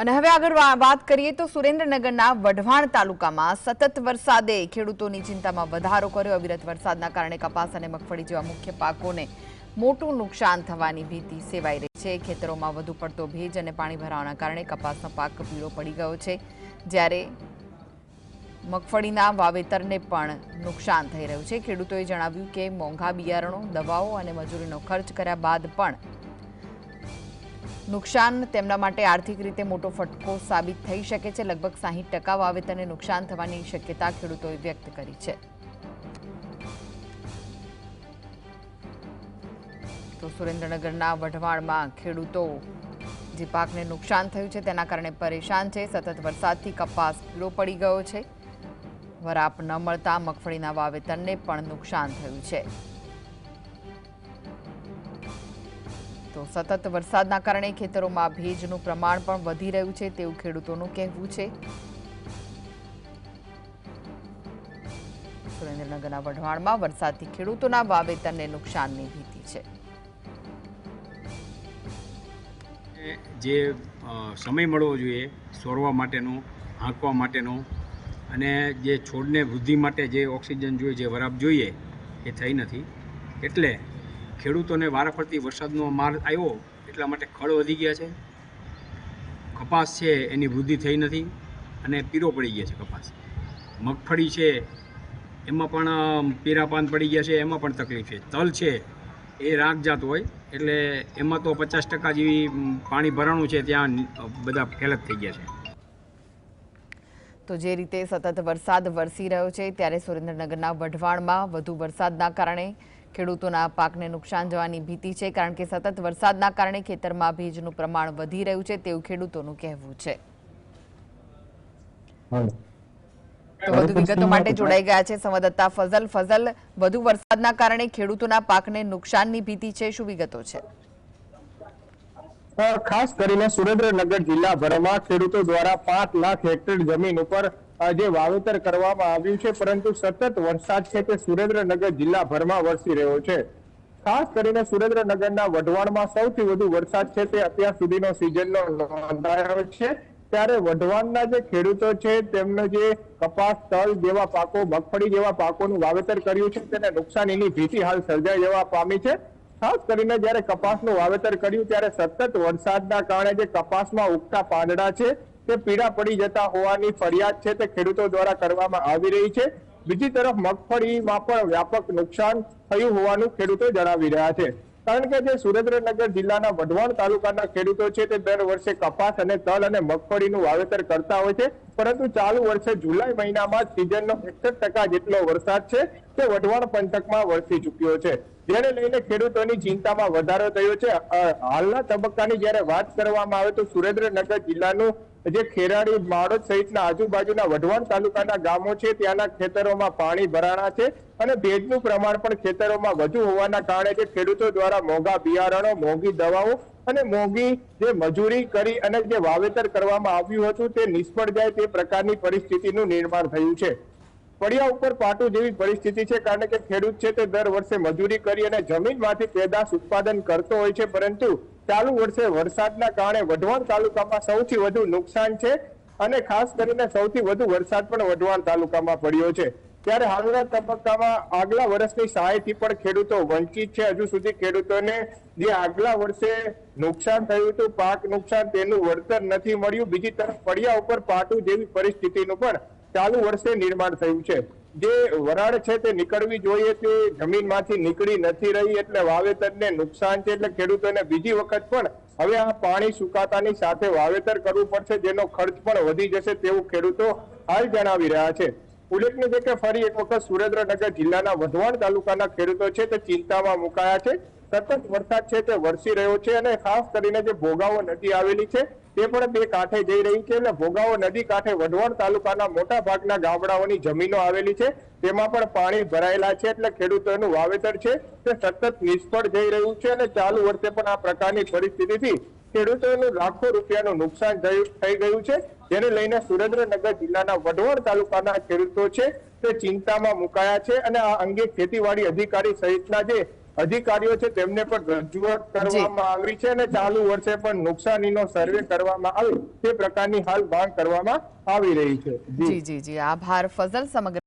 અને હવે આગળ વાત કરીએ તો સુરેન્દ્રનગરના વઢવાણ તાલુકામાં સતત વરસાદે ખેડૂતોની ચિંતામાં વધારો કર્યો. અવિરત વરસાદના કારણે કપાસ અને મગફળી જેવા મુખ્ય પાકોને મોટું નુકસાન થવાની ભીતિ સેવાઈ રહી છે. ખેતરોમાં વધુ પડતો ભેજ અને પાણી ભરાવાના કારણે કપાસનો પાક પીળો પડી ગયો છે. જ્યારે મગફળીના વાવેતરને પણ નુકસાન થઈ રહ્યું છે. ખેડૂતોએ જણાવ્યું કે મોંઘા બિયારણો, દવાઓ અને મજૂરીનો ખર્ચ કર્યા બાદ પણ નુકસાન તેમના માટે આર્થિક રીતે મોટો ફટકો સાબિત થઈ શકે છે. લગભગ સાહીઠ ટકા વાવેતરને નુકસાન થવાની શક્યતા ખેડૂતોએ વ્યક્ત કરી છે. તો સુરેન્દ્રનગરના વઢવાણમાં ખેડૂતો જે પાકને નુકસાન થયું છે તેના કારણે પરેશાન છે. સતત વરસાદથી કપાસ પીળો પડી ગયો છે. વરાપ ન મળતા મગફળીના વાવેતરને પણ નુકસાન થયું છે. તો સતત વરસાદના કારણે ખેતરોમાં ભેજનું પ્રમાણ પણ વધી રહ્યું છે તેવું ખેડૂતોનું કહેવું છે. સુરેન્દ્રનગરના વઢવાણમાં વરસાદથી ખેડૂતોના વાવેતરને નુકસાનની ભીતિ છે. જે સમય મળવો જોઈએ સોરવા માટેનો, હાંકવા માટેનો અને જે છોડને વૃદ્ધિ માટે જે ઓક્સિજન જોઈએ, જે વરાપ જોઈએ, એ થઈ નથી. એટલે ખેડૂતોને વારાફરતી વરસાદનો માર આવ્યો, એટલા માટે ખળ વધી ગયા છે. કપાસ છે, એની વૃદ્ધિ થઈ નથી અને પીરો પડી ગયા છે કપાસ. મગફળી છે, એમાં પણ પીરાપાન પીરા પાન પડી ગયા છે, એમાં પણ તકલીફ છે. તલ છે, એ રાગ જાત હોય, એટલે એમાં તો પચાસ ટકા જેવી પાણી ભરાણું છે, ત્યાં બધા ફેલ જ થઈ ગયા છે. તો જે રીતે સતત વરસાદ વરસી રહ્યો છે, ત્યારે સુરેન્દ્રનગરના વઢવાણમાં વધુ વરસાદના કારણે ખેડૂતોના પાકને નુકસાન જવાની ભીતિ છે કારણ કે સતત વરસાદના કારણે ખેતરમાં ભેજનું પ્રમાણ વધી રહ્યું છે તેવું ખેડૂતોનું કહેવું છે. તો વધુ વિગતો માટે જોડાઈ ગયા છે સંવાદદાતા ફઝલ. ફઝલ વધુ વરસાદના કારણે ખેડૂતોના પાકને નુકસાનની ભીતિ છે શું વિગતો છે? ખાસ કરીને સુરેન્દ્રનગર જિલ્લાભરમાં ખેડૂતો દ્વારા પાંચ લાખ હેક્ટર જમીન ઉપર જે વાવેતર કરવામાં આવ્યું છે, પરંતુ સતત વરસાદ છે તે સુરેન્દ્રનગર જિલ્લાભરમાં વરસી રહ્યો છે. ખાસ કરીને સુરેન્દ્રનગરના વઢવાણમાં સૌથી વધુ વરસાદ છે તે અત્યાર સુધીનો સિઝનનો નોંધાયો છે. ત્યારે વઢવાણના જે ખેડૂતો છે, તેમનો જે કપાસ, તલ જેવા પાકો, મગફળી જેવા પાકોનું વાવેતર કર્યું છે, તેને નુકસાનીની ભીતિ હાલ સર્જાઈ જવા પામી છે. ખાસ કરીને જ્યારે કપાસનું વાવેતર કર્યું, ત્યારે સતત વરસાદના કારણે જે કપાસમાં ઉગતા પાંદડા છે તે પીડા પડી જતા હોવાની ફરિયાદ છે તે ખેડૂતો દ્વારા કરવામાં આવી રહી છે. બીજી તરફ મગફળીમાં પણ વ્યાપક નુકસાન થયું હોવાનું ખેડૂતો જણાવી રહ્યા છે. કારણ કે જે સુરેન્દ્રનગર જિલ્લાના વઢવાણ તાલુકાના ખેડૂતો છે, તે દર વર્ષે કપાસ અને તલ અને મગફળીનું વાવેતર કરતા હોય છે. પરંતુ ચાલુ વર્ષે જુલાઈ મહિનામાં સિઝનનો એકસઠ ટકા જેટલો વરસાદ છે, તે વઢવાણ પંથકમાં વરસી ચૂક્યો છે. જેને લઈને ખેડૂતોની ચિંતામાં વધારો થયો છે. હાલના તબક્કાની જ્યારે વાત કરવામાં આવે તો સુરેન્દ્રનગર જિલ્લાનું જે ખેરાડી માળોદ સહિતના આજુબાજુના વઢવાણ તાલુકાના ગામો છે, ત્યાંના ખેતરોમાં પાણી ભરાણા છે. અને ભેજનું પ્રમાણ પણ ખેતરોમાં વધુ હોવાના કારણે જે ખેડૂતો દ્વારા મોંઘા બિયારણો, મોંઘી દવાઓ અને મોંઘી જે મજૂરી કરી અને જે વાવેતર કરવામાં આવ્યું હતું તે નિષ્ફળ જાય તે પ્રકારની પરિસ્થિતિનું નિર્માણ થયું છે. ફળિયા ઉપર પાટું જેવી પરિસ્થિતિ છે કારણ કે ખેડૂત છે તે દર વર્ષે મજૂરી કરી અને જમીનમાંથી પેદાશ ઉત્પાદન કરતો હોય છે, પરંતુ ચાલુ વર્ષે વરસાદના કારણે વઢવાણ તાલુકામાં સૌથી વધુ નુકસાન છે અને ખાસ કરીને સૌથી વધુ વરસાદ પણ વઢવાણ તાલુકામાં પડ્યો છે. ત્યારે હાલના તબક્કામાં આગલા વર્ષની સહાયથી પણ ખેડૂતો વંચિત છે. હજુ સુધી ખેડૂતોને જે આગલા વર્ષે નુકસાન થયું હતું, પાક નુકસાન, તેનું વળતર નથી મળ્યું. બીજી તરફ પડિયા ઉપર પાટું જેવી પરિસ્થિતિનું પણ ચાલુ વર્ષે નિર્માણ થયું છે. જે વરાળ છે તે નીકળવી જોઈએ તે જમીનમાંથી નીકળી નથી રહી, એટલે વાવેતરને નુકસાન છે, એટલે ખેડૂતોને બીજી વખત પણ હવે આ પાણી સુકાતાની સાથે વાવેતર કરવું પડશે. જેનો ખર્ચ પણ વધી જશે તેવું ખેડૂતો હાલ જણાવી રહ્યા છે. ઉલ્લેખનીય છે કે ફરી એક વખત સુરેન્દ્રનગર જિલ્લાના વઢવાણ તાલુકાના ખેડૂતો છે તે ચિંતામાં મુકાયા છે. સતત વરસાદ છે તે વરસી રહ્યો છે અને ખાસ કરીને જે ભોગાવો નદી આવેલી છે તે પણ બે કાંઠે જઈ રહી છે એટલે ભોગાવો નદી કાંઠે વઢવાણ તાલુકાના મોટા ભાગના ગામડાઓની જમીનો આવેલી છે. તેમાં પણ પાણી ભરાયેલા છે એટલે ખેડૂતોનું વાવેતર છે તે સતત નિષ્ફળ જઈ રહ્યું છે અને ચાલુ વર્ષે પણ આ પ્રકારની પરિસ્થિતિથી ખેડૂતોનું લાખો રૂપિયાનું નુકસાન થઈ ગયું છે. જેને લઈને સુરેન્દ્રનગર જિલ્લાના વઢવાણ તાલુકાના ખેડૂતો છે તે ચિંતામાં મુકાયા છે અને આ અંગે ખેતીવાડી અધિકારી સહિતના જે અધિકારીઓ છે તેમને પણ રજૂઆત કરવામાં આવી છે અને ચાલુ વર્ષે પણ નુકસાનીનો સર્વે કરવામાં આવે તે પ્રકારની હાલ માંગ કરવામાં આવી રહી છે. જી જી જી. આભાર. ફઝલ સમગ્ર